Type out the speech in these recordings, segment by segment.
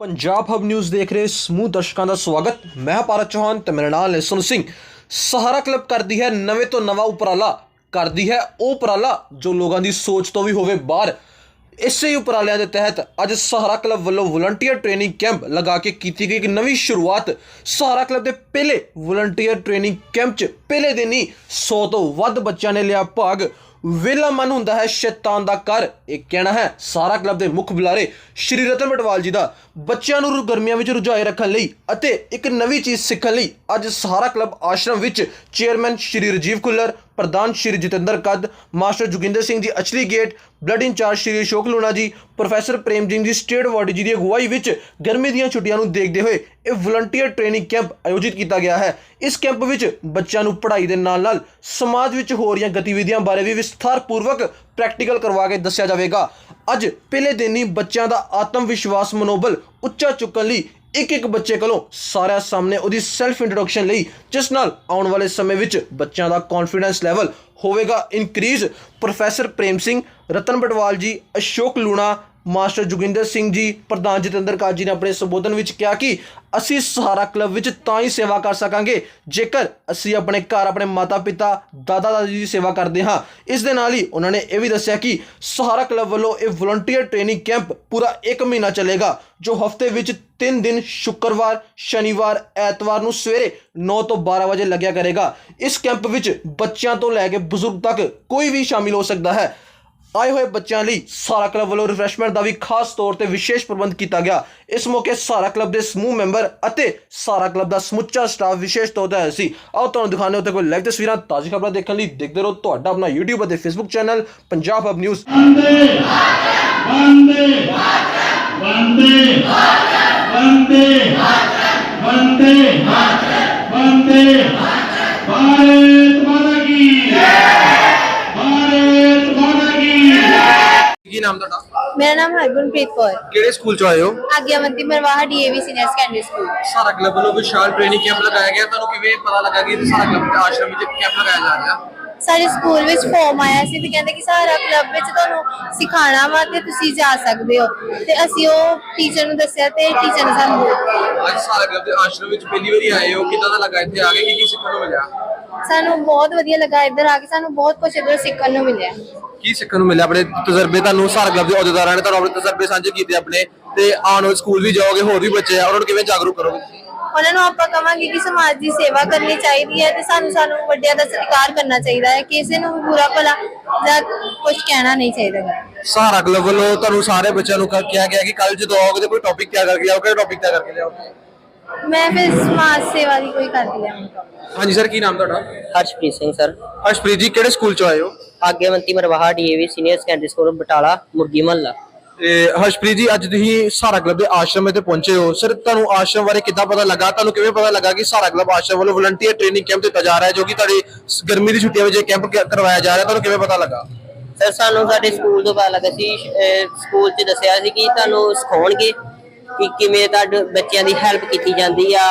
Punjab hub news ਦੇਖ ਰਹੇ ਸਮੂਹ ਦਰਸ਼ਕਾਂ ਦਾ ਸਵਾਗਤ। ਮੈਂ ਭਾਰਤ ਚੌਹਾਨ ਤੇ ਮੇਰੇ ਨਾਲ ਲੈਸਨ ਸਿੰਘ। ਸਹਾਰਾ ਕਲੱਬ ਕਰਦੀ ਹੈ ਨਵੇਂ ਤੋਂ ਨਵਾਂ ਉਪਰਾਲਾ। ਕਰਦੀ ਹੈ ਉਹ ਉਪਰਾਲਾ ਜੋ ਲੋਕਾਂ ਦੀ ਸੋਚ ਤੋਂ ਵੀ ਹੋਵੇ ਬਾਹਰ। ਇਸੇ ਉਪਰਾਲਿਆਂ ਦੇ ਤਹਿਤ ਅੱਜ ਸਹਾਰਾ ਕਲੱਬ ਵੱਲੋਂ ਵਲੰਟੀਅਰ ਟ੍ਰੇਨਿੰਗ ਕੈਂਪ ਲਗਾ ਕੇ ਕੀਤੀ ਗਈ ਇੱਕ ਨਵੀਂ ਸ਼ੁਰੂਆਤ। ਸਹਾਰਾ ਕਲੱਬ ਦੇ ਪਹਿਲੇ ਵਲੰਟੀਅਰ ਟ੍ਰੇਨਿੰਗ ਕੈਂਪ 'ਚ ਪਹਿਲੇ ਦਿਨ ਹੀ 100 ਤੋਂ ਵੱਧ ਬੱਚਿਆਂ ਨੇ ਲਿਆ ਭਾਗ। ਵੇਲਾ ਮਨ ਹੁੰਦਾ ਹੈ ਸ਼ੈਤਾਨ ਦਾ ਕਰ ਇਹ ਕਹਿਣਾ ਹੈ, ਸਾਰਾ ਕਲੱਬ ਦੇ ਮੁੱਖ ਬੁਲਾਰੇ ਸ਼੍ਰੀ ਰਤਨ ਬਟਵਾਲ ਜੀ ਦਾ। ਬੱਚਿਆਂ ਨੂੰ ਗਰਮੀਆਂ ਵਿੱਚ ਰੁਝਾਏ ਰੱਖਣ ਲਈ ਅਤੇ ਇੱਕ ਨਵੀਂ ਚੀਜ਼ ਸਿੱਖਣ ਲਈ ਅੱਜ ਸਾਰਾ ਕਲੱਬ ਆਸ਼ਰਮ ਵਿੱਚ ਚੇਅਰਮੈਨ ਸ਼੍ਰੀ ਰਜੀਵ ਕੁੱਲਰ ਪ੍ਰਧਾਨ ਸ਼੍ਰੀ ਜਤਿੰਦਰ ਕੱਦ, master Joginder Singh ji Achli gate blood incharge Shri Ashok Luna ji, professor Prem Singh ji state ward ਜੀ ਦੀ ਅਗਵਾਈ ਵਿੱਚ ਗਰਮੀ ਦੀਆਂ ਛੁੱਟੀਆਂ ਨੂੰ ਦੇਖਦੇ ਹੋਏ ਇਹ ਵਲੰਟੀਅਰ ਟ੍ਰੇਨਿੰਗ ਕੈਂਪ ਆਯੋਜਿਤ ਕੀਤਾ ਗਿਆ ਹੈ। ਇਸ ਕੈਂਪ ਵਿੱਚ ਬੱਚਿਆਂ ਨੂੰ ਪੜ੍ਹਾਈ ਦੇ ਨਾਲ-ਨਾਲ ਸਮਾਜ ਵਿੱਚ ਹੋ ਰਹੀਆਂ ਗਤੀਵਿਧੀਆਂ ਬਾਰੇ ਵੀ ਵਿਸਥਾਰਪੂਰਵਕ ਪ੍ਰੈਕਟੀਕਲ ਕਰਵਾ ਕੇ ਦੱਸਿਆ ਜਾਵੇਗਾ। ਅੱਜ ਪਹਿਲੇ ਦਿਨ ਹੀ ਬੱਚਿਆਂ ਦਾ ਆਤਮ ਵਿਸ਼ਵਾਸ ਮਨੋਬਲ ਉੱਚਾ ਚੁੱਕਣ ਲਈ ਇੱਕ ਇੱਕ ਬੱਚੇ ਕੋਲੋਂ ਸਾਰਿਆਂ ਸਾਹਮਣੇ ਉਹਦੀ ਸੈਲਫ ਇੰਟਰੋਡਕਸ਼ਨ ਲਈ, ਜਿਸ ਨਾਲ ਆਉਣ ਵਾਲੇ ਸਮੇਂ ਵਿੱਚ ਬੱਚਿਆਂ ਦਾ ਕੌਨਫੀਡੈਂਸ ਲੈਵਲ ਹੋਵੇਗਾ increase professor Prem Singh, Ratan Batwal ji, Ashok Luna master Joginder Singh ji, ਪ੍ਰਧਾਨ ਜਤਿੰਦਰ ਕਾਜ ਜੀ ਨੇ ਆਪਣੇ ਸੰਬੋਧਨ ਵਿੱਚ ਕਿਹਾ ਕਿ ਅਸੀਂ ਸਹਾਰਾ ਕਲੱਬ ਵਿੱਚ ਤਾਂ ਹੀ ਸੇਵਾ ਕਰ ਸਕਾਂਗੇ, ਜੇਕਰ ਅਸੀਂ ਆਪਣੇ ਘਰ, ਆਪਣੇ ਮਾਤਾ ਪਿਤਾ ਦਾਦਾ ਦਾਦੀ ਦੀ ਸੇਵਾ ਕਰਦੇ ਹਾਂ। ਇਸ ਦੇ ਨਾਲ ਹੀ ਉਹਨਾਂ ਨੇ ਇਹ ਵੀ ਦੱਸਿਆ ਕਿ ਸਹਾਰਾ ਕਲੱਬ ਵੱਲੋਂ ਇਹ ਵਲੰਟੀਅਰ ਟ੍ਰੇਨਿੰਗ ਕੈਂਪ ਪੂਰਾ 1 ਮਹੀਨਾ ਚੱਲੇਗਾ, ਜੋ ਹਫ਼ਤੇ ਵਿੱਚ 3 ਦਿਨ ਸ਼ੁੱਕਰਵਾਰ, ਸ਼ਨੀਵਾਰ, ਐਤਵਾਰ ਨੂੰ ਸਵੇਰੇ 9 ਤੋਂ 12 ਵਜੇ ਲੱਗਿਆ ਕਰੇਗਾ। ਇਸ ਕੈਂਪ ਵਿੱਚ ਬੱਚਿਆਂ ਤੋਂ ਲੈ ਕੇ ਬਜ਼ੁਰਗ ਤੱਕ ਕੋਈ ਵੀ ਸ਼ਾਮਿਲ ਹੋ ਸਕਦਾ ਹੈ। ਆਏ ਹੋਏ ਬੱਚਿਆਂ ਲਈ ਸਾਰਾ ਕਲੱਬ ਵੱਲੋਂ ਰਿਫਰੈਸ਼ਮੈਂਟ ਦਾ ਵੀ ਖਾਸ ਤੌਰ ਤੇ ਵਿਸ਼ੇਸ਼ ਪ੍ਰਬੰਧ ਕੀਤਾ ਗਿਆ। ਇਸ ਮੌਕੇ ਸਾਰਾ ਕਲੱਬ ਦੇ ਸਮੂਹ ਮੈਂਬਰ ਅਤੇ ਸਾਰਾ ਕਲੱਬ ਦਾ ਸਮੁੱਚਾ ਸਟਾਫ ਵਿਸ਼ੇਸ਼ ਤੌਰ ਤੇ ਆਇਆ ਸੀ। ਆਓ ਤੁਹਾਨੂੰ ਦਿਖਾਉਂਦੇ ਉੱਤੇ ਕੋਈ ਲਾਈਵ ਤਸਵੀਰਾਂ ਤਾਜ਼ੀ ਖਬਰਾਂ ਦੇਖਣ ਲਈ ਦੇਖਦੇ ਰਹੋ ਤੁਹਾਡਾ ਆਪਣਾ YouTube ਅਤੇ Facebook channel Punjab hub news ਨਾਮ ਤੁਹਾਡਾ? ਮੇਰਾ ਨਾਮ ਹਰਗੁਣਪ੍ਰੀਤ ਕੌਰ। ਕਿਹੜੇ ਸਕੂਲ ਚ ਆਏ ਹੋ? Agyawanti Marwaha DAV senior secondary school. Sara club ਵੱਲੋਂ ਵਿਸ਼ਾਲ ਟ੍ਰੇਨਿੰਗ ਕੈਂਪ ਲਗਾਇਆ ਗਿਆ? ਤੁਹਾਨੂੰ ਕਿਵੇਂ ਪਤਾ ਲੱਗਾ ਕਿ ਸਾਰਾ ਕਲੱਬ ਦੇ ਆਸ਼ਰਮ ਵਿੱਚ ਕੈਂਪ ਲਗਾਇਆ ਜਾ ਰਿਹਾ? ਸਾਡੇ ਸਕੂਲ ਵਿੱਚ ਫਾਰਮ ਆਇਆ ਸੀ ਤੇ ਕਹਿੰਦੇ ਕਿ ਸਾਰਾ ਕਲੱਬ ਵਿੱਚ ਤੁਹਾਨੂੰ ਸਿਖਾਣਾ ਵਾ ਤੇ ਤੁਸੀਂ ਜਾ ਸਕਦੇ ਹੋ। ਤੇ ਅਸੀਂ ਉਹ ਟੀਚਰ ਨੂੰ ਦੱਸਿਆ ਤੇ ਟੀਚਰ ਨੇ ਸਾਨੂੰ ਅੱਜ ਸਾਰਾ ਕਲੱਬ ਦੇ ਆਸ਼ਰਮ ਵਿੱਚ ਪਹਿਲੀ ਵਾਰੀ ਆਏ ਹੋ। ਕਿਦਾਂ ਦਾ ਲੱਗਾ ਇੱਥੇ ਆ ਕੇ? ਕੀ ਕੀ ਸਿੱਖਣ ਨੂੰ ਮਿਲਿਆ? ਸਾਨੂੰ ਬਹੁਤ ਵਧੀਆ ਲੱਗਾ ਇੱਧਰ ਆ ਕੇ ਸਾਨੂੰ ਬਹੁਤ ਕੁਝ ਇੱਧਰ ਸਿੱਖਣ ਨੂੰ ਮਿਲਿਆ। ਕੀ ਸਿੱਖਣ ਨੂੰ ਮਿਲਿਆ? ਆਪਣੇ ਤਜਰਬੇ ਤੁਹਾਨੂੰ ਸਾਰਾ ਕਲੱਬ ਦੇ ਅਹੁਦੇਦਾਰਾਂ ਨੇ ਤੁਹਾਨੂੰ ਆਪਣੇ ਤਜਰਬੇ ਸਾਂਝੇ ਕੀਤੇ ਆਪਣੇ ਤੇ ਆਉਣ ਵਾਲੇ ਸਕੂਲ ਵੀ ਜਾਓਗੇ ਹੋਰ ਵੀ ਬੱਚੇ ਆ ਉਹਨਾਂ ਨੂੰ ਕਿਵੇਂ ਜਾਗਰੂਕ ਕਰੋਗੇ? ਉਹਨਾਂ ਨੂੰ ਆਪਾਂ ਕਵਾਂਗੇ ਕਿ ਸਮਾਜ ਦੀ ਸੇਵਾ ਕਰਨੀ ਚਾਹੀਦੀ ਹੈ ਤੇ ਸਾਨੂੰ ਸਾਨੂੰ ਵੱਡਿਆਂ ਦਾ ਸਤਿਕਾਰ ਕਰਨਾ ਚਾਹੀਦਾ ਹੈ। ਕਿਸੇ ਨੂੰ ਵੀ ਬੁਰਾ ਭਲਾ ਜਾਂ ਕੁਝ ਕਹਿਣਾ ਨਹੀਂ ਚਾਹੀਦਾ ਗਾ। ਸਹਾਰਾ ਕਲੱਬ ਵੱਲੋਂ ਤੁਹਾਨੂੰ ਸਾਰੇ ਬੱਚਿਆਂ ਨੂੰ ਕ- ਕਿਹਾ ਗਿਆ ਕਿ ਕੱਲ ਜਦੋਂ ਆਓਗੇ ਤੇ ਕੋਈ ਟੌਪਿਕ ਤਿਆਰ ਕਰਕੇ ਕਿਹੜਾ ਟੌਪਿਕ ਤਿਆਰ ਕਰਕੇ ਲਿਆਓ ਮੈਂ ਫਿਰ ਸਮਾਜ ਸੇਵਾ ਦੀ ਕੋਈ ਕਰਦੀ ਹਾਂ। ਹਾਂਜੀ ਸਰ ਕੀ ਨਾਮ ਤੁਹਾਡਾ? ਹਰਸ਼ਪ੍ਰੀਤ ਸਿੰਘ ਸਰ। ਹਰਸ਼ਪ੍ਰੀਤ ਜੀ ਕਿਹੜੇ ਸਕੂਲ ਚ ਆਏ ਹੋ? Agyawanti Marwaha DAV senior secondary school Batala Murgi Mohalla. ਤੇ ਹਰਸ਼ਪ੍ਰੀਤ ਜੀ ਅੱਜ ਤੁਸੀਂ ਸਹਾਰਾ ਕਲੱਬ ਦੇ ਆਸ਼ਰਮ ਤੇ ਪਹੁੰਚੇ ਹੋ। ਸਰ ਤੁਹਾਨੂੰ ਆਸ਼ਰਮ ਬਾਰੇ ਕਿੱਦਾਂ ਪਤਾ ਲੱਗਾ? ਤੁਹਾਨੂੰ ਕਿਵੇਂ ਪਤਾ ਲੱਗਾ ਕਿ ਸਹਾਰਾ ਕਲੱਬ ਆਸ਼ਰਮ ਵੱਲੋਂ ਵਲੰਟੀਅਰ ਟ੍ਰੇਨਿੰਗ ਕੈਂਪ ਦਿੱਤਾ ਜਾ ਰਿਹਾ ਹੈ ਜੋ ਕਿ ਤੁਹਾਡੀ ਸ- ਗਰਮੀ ਦੀ ਛੁੱਟੀਆਂ ਵਿੱਚ ਇਹ ਕੈਂਪ ਕ- ਕਰਵਾਇਆ ਜਾ ਰਿਹਾ? ਤੁਹਾਨੂੰ ਕਿਵੇਂ ਪਤਾ ਲੱਗਾ? ਸਰ ਸਾਨੂੰ ਸਾਡੇ ਸਕੂਲ ਤੋਂ ਪਤਾ ਲੱਗਾ ਸੀ ਅਹ ਸਕੂਲ 'ਚ ਦੱਸਿਆ ਸੀ ਕਿ ਤੁਹਾਨੂੰ ਸਿਖਾਉਣਗੇ। ਕਿ ਕਿਵੇਂ ਤੁਹਾਡੇ ਬੱਚਿਆਂ ਦੀ ਹੈਲਪ ਕੀਤੀ ਜਾਂਦੀ ਆ?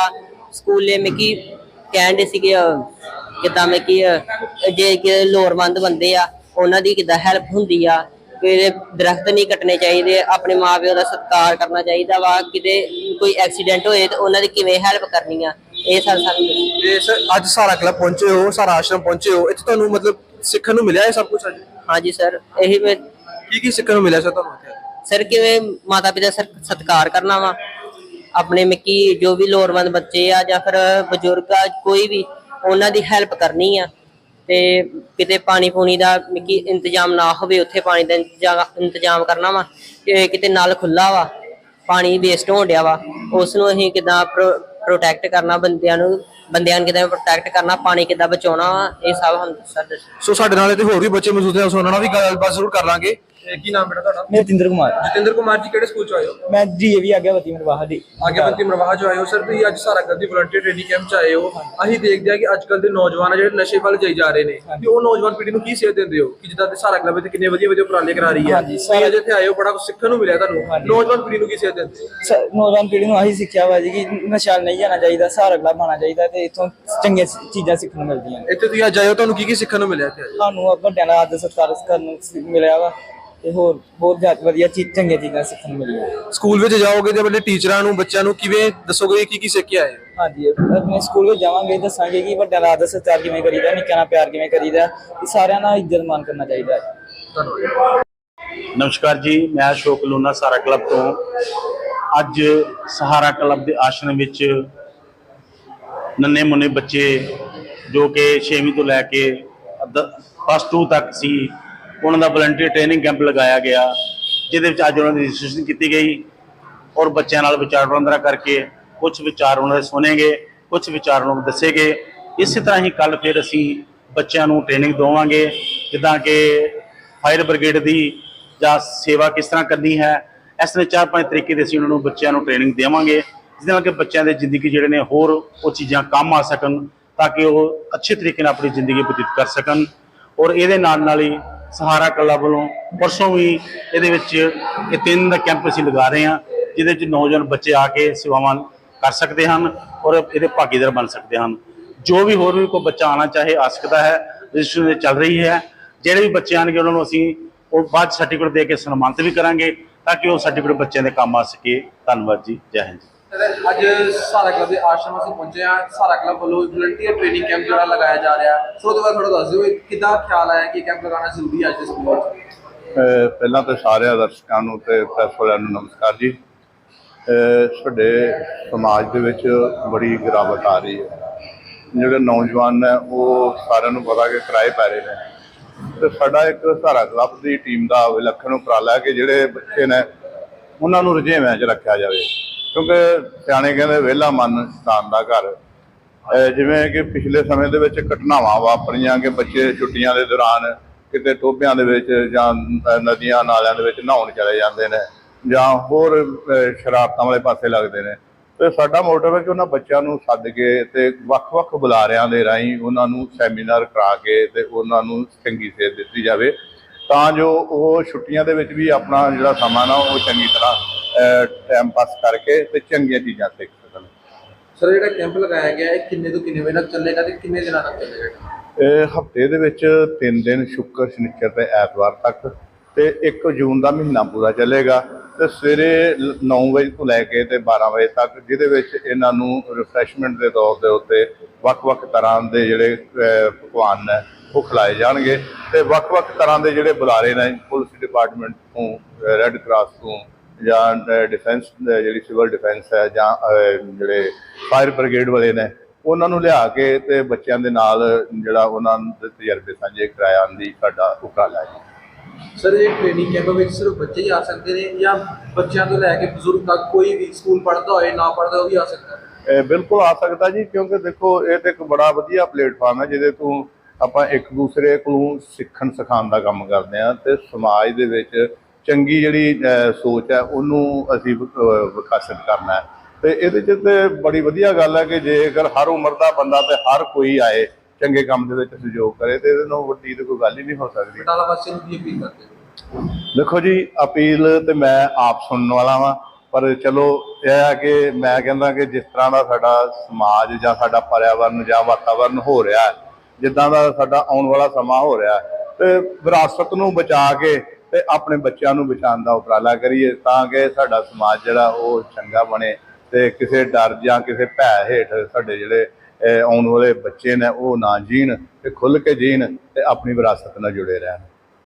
ਸਕੂਲੇ ਮੈਂ ਕੀ ਕਹਿੰਦੇ ਸੀਗੇ ਕਿੱਦਾਂ ਮੈਂ ਕੀ ਜੇ ਕਿ ਲੋੜਵੰਦ ਬੰਦੇ ਆ ਉਹਨਾਂ ਦੀ ਕਿੱਦਾਂ ਹੈਲਪ ਹੁੰਦੀ ਆ? ਕਿ ਦਰਖਤ ਨਹੀਂ ਕੱਟਣੇ ਚਾਹੀਦੇ ਆਪਣੇ ਮਾਪਿਓ ਦਾ ਸਤਿਕਾਰ ਕਰਨਾ ਚਾਹੀਦਾ ਵਾ ਕਿਤੇ ਕੋਈ ਐਕਸੀਡੈਂਟ ਹੋਏ ਤੇ ਉਹਨਾਂ ਦੀ ਕਿਵੇਂ ਹੈਲਪ ਕਰਨੀ ਆ? ਇਹ ਸਰ ਸਾਨੂੰ ਸਰ ਅੱਜ ਸਾਰਾ ਕਲੱਬ ਪਹੁੰਚੇ ਹੋ ਸਾਰਾ ਆਸ਼ਰਮ ਪਹੁੰਚੇ ਹੋ ਇੱਥੇ ਤੁਹਾਨੂੰ ਮਤਲਬ ਸਿੱਖਣ ਨੂੰ ਮਿਲਿਆ ਇਹ ਸਭ ਕੁਝ ਅੱਜ? ਹਾਂਜੀ ਸਰ ਇਹੀ ਮੈਂ ਕੀ ਕੀ ਸਿੱਖਣ ਨੂੰ ਮਿਲਿਆ ਸਰ ਤੁਹਾਨੂੰ ਇੱਥੇ? ਸਰ ਕਿਵੇਂ ਮਾਤਾ ਪਿਤਾ ਸਰ ਸਤਿਕਾਰ ਕਰਨਾ ਵਾ? ਆਪਣੇ ਮਿੱਕੀ ਜੋ ਵੀ ਲੋੜਵੰਦ ਬੱਚੇ ਆ ਜਾਂ ਫਿਰ ਬਜ਼ੁਰਗ ਆ, ਕੋਈ ਵੀ, ਉਹਨਾਂ ਦੀ ਹੈਲਪ ਕਰਨੀ ਆ। ਤੇ ਕਿਤੇ ਪਾਣੀ ਪੂਣੀ ਦਾ ਮਿੱਕੀ ਇੰਤਜ਼ਾਮ ਨਾ ਹੋਵੇ, ਉੱਥੇ ਪਾਣੀ ਦਾ ਇੰਤਜ਼ਾਮ ਕਰਨਾ ਵਾ। ਤੇ ਕਿਤੇ ਨਲ ਖੁੱਲਾ ਵਾ, ਪਾਣੀ ਵੇਸਟ ਹੋਣ ਡਿਆ ਵਾ ਉਸ ਨੂੰ ਅਸੀਂ ਕਿਦਾਂ ਪ੍ਰੋਟੈਕਟ ਕਰਨਾ, ਬੰਦਿਆਂ ਨੂੰ ਬੰਦਿਆਂ ਨੂੰ ਕਿਦਾਂ ਪ੍ਰੋਟੈਕਟ ਕਰਨਾ, ਪਾਣੀ ਕਿਦਾਂ ਬਚਾਉਣਾ ਵਾ, ਇਹ ਸਭ ਹਮ ਸਰ ਸੋ ਸਾਡੇ ਨਾਲ ਇੱਥੇ ਹੋਰ ਵੀ ਬੱਚੇ ਮੌਜੂਦ ਨੇ, ਸੋ ਉਹਨਾਂ ਨਾਲ ਵੀ ਗੱਲਬਾਤ ਜ਼ਰੂਰ ਕਰ ਲਾਂਗੇ। ਇਹ ਕੀ ਨਾਮ ਬੇਟਾ ਤੁਹਾਡਾ? ਮੈਂ ਜਤਿੰਦਰ ਕੁਮਾਰ। ਜਤਿੰਦਰ ਕੁਮਾਰ ਜੀ ਕਿਹੜੇ ਸਕੂਲ ਚ ਆਏ ਹੋ? ਮੈਂ ਡੀਏਵੀ ਆਗਿਆਵਤੀ ਮਰਵਾਹਾ ਦੀ। ਆਗੇਵੰਤੀ ਮਰਵਾਹਾ ਚ ਆਏ ਹੋ। ਸਰ ਤੁਸੀਂ ਅੱਜ ਸਾਰਾ ਕਲੱਬ ਦੀ ਵਲੰਟੀਅਰ ਟ੍ਰੇਨਿੰਗ ਕੈਂਪ ਚ ਆਏ ਹੋ। ਅਸੀਂ ਦੇਖਦੇ ਆ ਕਿ ਅੱਜ ਕੱਲ ਦੇ ਨੌਜਵਾਨ ਆ ਜਿਹੜੇ ਨਸ਼ੇ ਵੱਲ ਜਾਈ ਜਾ ਰਹੇ ਨੇ। ਤੇ ਉਹ ਨੌਜਵਾਨ ਪੀੜ੍ਹੀ ਨੂੰ ਕੀ ਸੇਧ ਦਿੰਦੇ ਹੋ? ਕਿ ਜਿੱਦਾਂ ਤੇ ਸਾਰਾ ਕਲੱਬ ਤੇ ਕਿੰਨੇ ਵਧੀਆ ਵਧੀਆ ਉਪਰਾਲੇ ਕਰਾ ਰਹੀ ਹੈ। ਤੁਸੀਂ ਅੱਜ ਇੱਥੇ ਆਏ ਹੋ ਬੜਾ ਕੁਝ ਸਿੱਖਣ ਨੂੰ ਮਿਲਿਆ ਤੁਹਾਨੂੰ। ਨੌਜਵਾਨ ਪੀੜ੍ਹੀ ਨੂੰ ਕੀ ਸੇਧ ਦਿੰਦੇ ਹੋ? ਸ- ਨੌਜਵਾਨ ਪੀੜ੍ਹੀ ਨੂੰ ਆਹੀ ਸਿੱਖਿਆ ਵਾ ਜੀ ਕਿ ਨਸ਼ਾ ਨਹੀਂ ਜਾਣਾ ਚਾਹੀਦਾ ਸਹਾਰਾ ਕਲੱਬ ਆਉਣਾ ਚਾਹੀਦਾ ਤੇ ਇਥੋਂ ਚੰਗੀਆਂ ਚੀਜ਼ਾਂ ਸਿੱਖਣ ਨੂੰ ਮਿਲਦੀਆਂ ਨੇ। ਇੱਥੇ ਤੁਸੀਂ ਅੱਜ ਆਏ ਹੋ ਤੁਹਾਨੂੰ ਕੀ ਕੀ ਸਿੱਖਣ ਨੂੰ ਮਿਲਿਆ ਇੱਥੇ ਸਾਨੂੰ ਵੱਡਿਆਂ ਦਾ ਆਦਰ ਸਤਿਕਾਰ ਕਰਨ ਨੂੰ ਸ- ਮਿਲਿਆ ਵਾ। ਤੇ ਹੋਰ ਬਹੁਤ ਜ਼ਿਆਦਾ ਵਧੀਆ ਚੀਜ਼ ਚੰਗੀਆਂ ਚੀਜ਼ਾਂ ਸਿੱਖਣ ਨੂੰ ਮਿਲੀਆਂ। ਸਕੂਲ ਵਿੱਚ ਜਾਓਗੇ ਤੇ ਆਪਣੇ ਟੀਚਰਾਂ ਨੂੰ ਬੱਚਿਆਂ ਨੂੰ ਕਿਵੇਂ ਦੱਸੋਗੇ ਕੀ ਕੀ ਸਿੱਖ ਕੇ ਆਏ ਹਾਂਜੀ ਆਪਣੇ ਸਕੂਲ ਵਿੱਚ ਜਾਵਾਂਗੇ ਦੱਸਾਂਗੇ ਕਿ ਵੱਡਿਆਂ ਦਾ ਆਦਰ ਸਤਿਕਾਰ ਕਿਵੇਂ ਕਰੀਦਾ ਨਿੱਕਿਆਂ ਨਾਲ ਪਿਆਰ ਕਿਵੇਂ ਕਰੀਦਾ ਤੇ ਸਾਰਿਆਂ ਨਾਲ ਇੱਜ਼ਤ ਮਾਨ ਕਰਨਾ ਚਾਹੀਦਾ ਹੈ। ਨਮਸਕਾਰ ਜੀ ਮੈਂ ਅਸ਼ੋਕ ਲੂਨਾ ਸਾਰਾ ਕਲੱਬ ਤੋਂ। ਅੱਜ ਸਹਾਰਾ ਕਲੱਬ ਦੇ ਆਸ਼ਰਮ ਵਿੱਚ ਨੰਨੇ ਮੁੰਨੇ ਬੱਚੇ ਜੋ ਕਿ 6ਵੀਂ ਤੋਂ ਲੈ ਕੇ ਪਲੱਸ 2 ਤੱਕ ਸੀ। ਉਹਨਾਂ ਦਾ ਵਲੰਟੀਅਰ ਟ੍ਰੇਨਿੰਗ ਕੈਂਪ ਲਗਾਇਆ ਗਿਆ, ਜਿਹਦੇ ਵਿੱਚ ਅੱਜ ਉਹਨਾਂ ਦੀ ਰਜਿਸਟ੍ਰੇਸ਼ਨ ਕੀਤੀ ਗਈ ਔਰ ਬੱਚਿਆਂ ਨਾਲ ਵਿਚਾਰ ਵਟਾਂਦਰਾ ਕਰਕੇ ਕੁਝ ਵਿਚਾਰ ਉਹਨਾਂ ਦੇ ਸੁਣੇਗੇ ਕੁਝ ਵਿਚਾਰ ਉਹਨਾਂ ਨੂੰ ਦੱਸੇਗੇ। ਇਸੇ ਤਰ੍ਹਾਂ ਹੀ ਕੱਲ ਫਿਰ ਅਸੀਂ ਬੱਚਿਆਂ ਨੂੰ ਟ੍ਰੇਨਿੰਗ ਦਵਾਂਗੇ, ਜਿੱਦਾਂ ਕਿ ਫਾਇਰ ਬ੍ਰਿਗੇਡ ਦੀ ਜਾਂ ਸੇਵਾ ਕਿਸ ਤਰ੍ਹਾਂ ਕਰਨੀ ਹੈ, ਇਸ ਤਰ੍ਹਾਂ ਚਾਰ ਪੰਜ ਤਰੀਕੇ ਦੇ ਅਸੀਂ ਉਹਨਾਂ ਨੂੰ ਬੱਚਿਆਂ ਨੂੰ ਟ੍ਰੇਨਿੰਗ ਦੇਵਾਂਗੇ, ਜਿਹਦੇ ਨਾਲ ਕਿ ਬੱਚਿਆਂ ਦੇ ਜ਼ਿੰਦਗੀ ਜਿਹੜੇ ਨੇ ਹੋਰ ਉਹ ਚੀਜ਼ਾਂ ਕੰਮ ਆ ਸਕਣ, ਤਾਂ ਕਿ ਉਹ ਅੱਛੇ ਤਰੀਕੇ ਨਾਲ ਆਪਣੀ ਜ਼ਿੰਦਗੀ ਬਤੀਤ ਕਰ ਸਕਣ। ਔਰ ਇਹਦੇ ਨਾਲ ਨਾਲ ਹੀ ਸਹਾਰਾ ਕਲਾ ਵੱਲੋਂ ਪਰਸੋਂ ਵੀ ਇਹਦੇ ਵਿੱਚ ਇਹ ਤਿੰਨ ਦਾ ਕੈਂਪ ਅਸੀਂ ਲਗਾ ਰਹੇ ਹਾਂ, ਜਿਹਦੇ ਵਿੱਚ ਨੌਜਵਾਨ ਬੱਚੇ ਆ ਕੇ ਸੇਵਾਵਾਂ ਕਰ ਸਕਦੇ ਹਨ ਔਰ ਇਹਦੇ ਭਾਗੀਦਾਰ ਬਣ ਸਕਦੇ ਹਨ। ਜੋ ਵੀ ਹੋਰ ਵੀ ਕੋਈ ਬੱਚਾ ਆਣਾ ਚਾਹੇ ਆ ਸਕਦਾ ਹੈ, ਰਜਿਸਟ੍ਰੇਸ਼ਨ ਚੱਲ ਰਹੀ ਹੈ। ਜਿਹੜੇ ਵੀ ਬੱਚੇ ਆਣਗੇ ਉਹਨਾਂ ਨੂੰ ਅਸੀਂ ਉਹ ਬਾਅਦ ਸਰਟੀਫਿਕੇਟ ਦੇ ਕੇ ਸਨਮਾਨਿਤ ਵੀ ਕਰਾਂਗੇ, ਤਾਂ ਕਿ ਉਹ ਸਰਟੀਫਿਕੇਟ ਬੱਚਿਆਂ ਦੇ ਕੰਮ ਆ ਸਕੇ। ਧੰਨਵਾਦ ਜੀ, ਜੈ ਹਿੰਦ। ਅੱਜ ਸਾਰਾ ਕਲੱਬ ਦੇ ਆਸ਼ਰਮ ਅਸੀਂ ਪਹੁੰਚੇ ਹਾਂ। ਸਾਰਾ ਕਲੱਬ ਵੱਲੋਂ ਵਲੰਟੀਅਰ ਟ੍ਰੇਨਿੰਗ ਕੈਂਪ ਜਿਹੜਾ ਲਗਾਇਆ ਜਾ ਰਿਹਾ ਸੋ ਉਹਦੇ ਬਾਰੇ ਥੋੜਾ ਦੱਸ ਦਿਓ, ਇਹ ਖਿਆਲ ਆਇਆ ਕਿ ਕੈਂਪ ਲਗਾਉਣਾ ਜ਼ਰੂਰੀ ਅੱਜ ਦੇ ਸਕੂਲ ਪਹਿਲਾਂ ਤਾਂ ਸਾਰੇ ਦਰਸ਼ਕਾਂ ਨੂੰ ਤੇ ਪ੍ਰੈਸ ਨੂੰ ਨਮਸਕਾਰ ਜੀ। ਸਾਡੇ ਸਮਾਜ ਦੇ ਵਿੱਚ ਬੜੀ ਗਿਰਾਵਟ ਆ ਰਹੀ ਹੈ। ਜਿਹੜੇ ਨੌਜਵਾਨ ਨੇ ਉਹ ਸਾਰਿਆਂ ਨੂੰ ਪਤਾ ਕਿ ਕਿਰਾਏ ਪੈ ਰਹੇ ਨੇ। ਤੇ ਸਾਡਾ ਇੱਕ ਸਾਰਾ ਕਲੱਬ ਦੀ ਟੀਮ ਦਾ ਵਿਲੱਖਣ ਉਪਰਾਲਾ ਹੈ ਕਿ ਜਿਹੜੇ ਬੱਚੇ ਨੇ, ਉਹਨਾਂ ਨੂੰ ਰੁਝੇਵਿਆਂ 'ਚ ਰੱਖਿਆ ਜਾਵੇ। ਕਿਉਂਕਿ ਸਿਆਣੇ ਕਹਿੰਦੇ ਵਿਹਲਾ ਮਨ ਸ਼ੈਤਾਨ ਦਾ ਘਰ। ਜਿਵੇਂ ਕਿ ਪਿਛਲੇ ਸਮੇਂ ਦੇ ਵਿੱਚ ਘਟਨਾਵਾਂ ਵਾਪਰੀਆਂ ਕਿ ਬੱਚੇ ਛੁੱਟੀਆਂ ਦੇ ਦੌਰਾਨ ਕਿਤੇ ਟੋਭਿਆਂ ਦੇ ਵਿੱਚ ਜਾਂ ਨਦੀਆਂ ਨਾਲਿਆਂ ਦੇ ਵਿੱਚ ਨਹਾਉਣ ਚਲੇ ਜਾਂਦੇ ਨੇ ਜਾਂ ਹੋਰ ਸ਼ਰਾਰਤਾਂ ਵਾਲੇ ਪਾਸੇ ਲੱਗਦੇ ਨੇ। ਤੇ ਸਾਡਾ ਮੋਟਿਵ ਹੈ ਕਿ ਉਹਨਾਂ ਬੱਚਿਆਂ ਨੂੰ ਸੱਦ ਕੇ ਤੇ ਵੱਖ-ਵੱਖ ਬੁਲਾਰਿਆਂ ਦੇ ਰਾਹੀਂ ਉਹਨਾਂ ਨੂੰ ਸੈਮੀਨਾਰ ਕਰਾ ਕੇ ਤੇ ਉਹਨਾਂ ਨੂੰ ਚੰਗੀ ਸੇਧ ਦਿੱਤੀ ਜਾਵੇ। ਤਾਂ ਜੋ ਉਹ ਛੁੱਟੀਆਂ ਦੇ ਵਿੱਚ ਵੀ ਆਪਣਾ ਜਿਹੜਾ ਸਮਾਂ ਨਾ ਉਹ ਚੰਗੀ ਤਰ੍ਹਾਂ ਟਾਈਮ ਪਾਸ ਕਰਕੇ ਤੇ ਚੰਗੀਆਂ ਚੀਜ਼ਾਂ ਸਿੱਖ ਸਕਣ। ਸਰ ਜਿਹੜਾ ਕੈਂਪ ਲਗਾਇਆ ਗਿਆ ਇਹ ਕਿੰਨੇ ਤੋਂ ਕਿੰਨੇ ਵਜੇ ਤੱਕ ਚੱਲੇਗਾ ਤੇ ਕਿੰਨੇ ਦਿਨਾਂ ਤੱਕ ਚੱਲੇਗਾ? ਇਹ ਹਫ਼ਤੇ ਦੇ ਵਿੱਚ 3 ਦਿਨ ਸ਼ੁੱਕਰ ਸ਼ਨੀਚਰ ਤੇ ਐਤਵਾਰ ਤੱਕ ਤੇ 1 ਜੂਨ ਦਾ ਮਹੀਨਾ ਪੂਰਾ ਚੱਲੇਗਾ ਤੇ ਸਵੇਰੇ 9 ਵਜੇ ਤੋਂ ਲੈ ਕੇ ਤੇ 12 ਵਜੇ ਤੱਕ ਜਿਹਦੇ ਵਿੱਚ ਇਹਨਾਂ ਨੂੰ ਰਿਫਰੈਸ਼ਮੈਂਟ ਦੇ ਤੌਰ ਦੇ ਉੱਤੇ ਵੱਖ-ਵੱਖ ਤਰ੍ਹਾਂ ਦੇ ਜਿਹੜੇ ਪਕਵਾਨ ਨੇ ਉਹ ਖਿਲਾਏ ਜਾਣਗੇ ਤੇ ਵੱਖ-ਵੱਖ ਤਰ੍ਹਾਂ ਦੇ ਜਿਹੜੇ ਬੁਲਾਰੇ ਨੇ ਪੁਲਿਸ ਡਿਪਾਰਟਮੈਂਟ ਤੋਂ ਰੈੱਡ ਕਰਾਸ ਤੋਂ ਜਾਂ ਡਿਫੈਂਸ ਜਿਹੜੀ ਸਿਵਲ ਡਿਫੈਂਸ ਹੈ ਜਾਂ ਜਿਹੜੇ ਫਾਇਰ ਬ੍ਰਿਗੇਡ ਵਾਲੇ ਨੇ ਉਹਨਾਂ ਨੂੰ ਲਿਆ ਕੇ ਤੇ ਬੱਚਿਆਂ ਦੇ ਨਾਲ ਜਿਹੜਾ ਉਹਨਾਂ ਦੇ ਤਜਰਬੇ ਸਾਂਝੇ ਕਰਾਉਣ ਦੀ ਸਾਡਾ ਉਪਰਾਲਾ ਹੈ ਸਰ ਇਹ ਟ੍ਰੇਨਿੰਗ ਕੈਂਪ ਵਿੱਚ ਸਿਰਫ ਬੱਚੇ ਹੀ ਆ ਸਕਦੇ ਨੇ ਜਾਂ ਬੱਚਿਆਂ ਤੋਂ ਲੈ ਕੇ ਬਜ਼ੁਰਗ ਤੱਕ ਕੋਈ ਵੀ ਸਕੂਲ ਪੜ੍ਹਦਾ ਹੋਏ ਨਾ ਪੜ੍ਹਦਾ ਉਹ ਵੀ ਆ ਸਕਦਾ? ਹੈ ਇਹ ਬਿਲਕੁਲ ਆ ਸਕਦਾ ਜੀ ਕਿਉਂਕਿ ਦੇਖੋ ਇਹ ਤੇ ਇੱਕ ਬੜਾ ਵਧੀਆ ਪਲੇਟਫਾਰਮ ਹੈ ਜਿਹਦੇ ਤੋਂ ਆਪਾਂ ਇੱਕ ਦੂਸਰੇ ਕੋਲੋਂ ਸਿੱਖਣ ਸਿਖਾਉਣ ਦਾ ਕੰਮ ਕਰਦੇ ਆ ਤੇ ਸਮਾਜ ਦੇ ਵਿੱਚ ਚੰਗੀ ਜਿਹੜੀ ਸੋਚ ਹੈ ਉਹਨੂੰ ਅਸੀਂ ਵਿਕਸਿਤ ਕਰਨਾ ਹੈ। ਤੇ ਇਹਦੇ ਚ ਤੇ ਬੜੀ ਵਧੀਆ ਗੱਲ ਹੈ ਕਿ ਜੇਕਰ ਹਰ ਉਮਰ ਦਾ ਬੰਦਾ ਤੇ ਹਰ ਕੋਈ ਆਏ ਚੰਗੇ ਕੰਮ ਦੇ ਵਿੱਚ ਸਹਿਯੋਗ ਕਰੇ ਤੇ ਇਹਦੇ ਨਾਲੋਂ ਵੱਡੀ ਤੇ ਕੋਈ ਗੱਲ ਹੀ ਨਹੀਂ ਹੋ ਸਕਦੀ। ਬਟਾਲਾ ਵਾਸੀਆਂ ਨੂੰ ਕੀ ਅਪੀਲ ਕਰਦੇ ਹੋ? ਦੇਖੋ ਜੀ ਅਪੀਲ ਤੇ ਮੈਂ ਆਪ ਸੁਣਨ ਵਾਲਾ ਵਾਂ ਪਰ ਚਲੋ ਇਹ ਹੈ ਕਿ ਮੈਂ ਕਹਿੰਦਾ ਕਿ ਜਿਸ ਤਰ੍ਹਾਂ ਦਾ ਸਾਡਾ ਸਮਾਜ ਜਾਂ ਸਾਡਾ ਪਰਿਆਵਰਨ ਜਾਂ ਵਾਤਾਵਰਨ ਹੋ ਰਿਹਾ ਜਿੱਦਾਂ ਦਾ ਸਾਡਾ ਆਉਣ ਵਾਲਾ ਸਮਾਂ ਹੋ ਰਿਹਾ ਤੇ ਵਿਰਾਸਤ ਨੂੰ ਬਚਾ ਕੇ ਤੇ ਆਪਣੇ ਬੱਚਿਆਂ ਨੂੰ ਬਚਾਉਣ ਦਾ ਉਪਰਾਲਾ ਕਰੀਏ ਤਾਂ ਕਿ ਸਾਡਾ ਸਮਾਜ ਜਿਹੜਾ ਉਹ ਚੰਗਾ ਬਣੇ ਤੇ ਕਿਸੇ ਡਰ ਜਾਂ ਕਿਸੇ ਭੈ ਹੇਠ ਸਾਡੇ ਜਿਹੜੇ ਆਉਣ ਵਾਲੇ ਬੱਚੇ ਨੇ ਉਹ ਨਾ ਜੀਣ ਤੇ ਖੁੱਲ ਕੇ ਜੀਣ ਤੇ ਆਪਣੀ ਵਿਰਾਸਤ ਨਾਲ ਜੁੜੇ ਰਹਿਣ।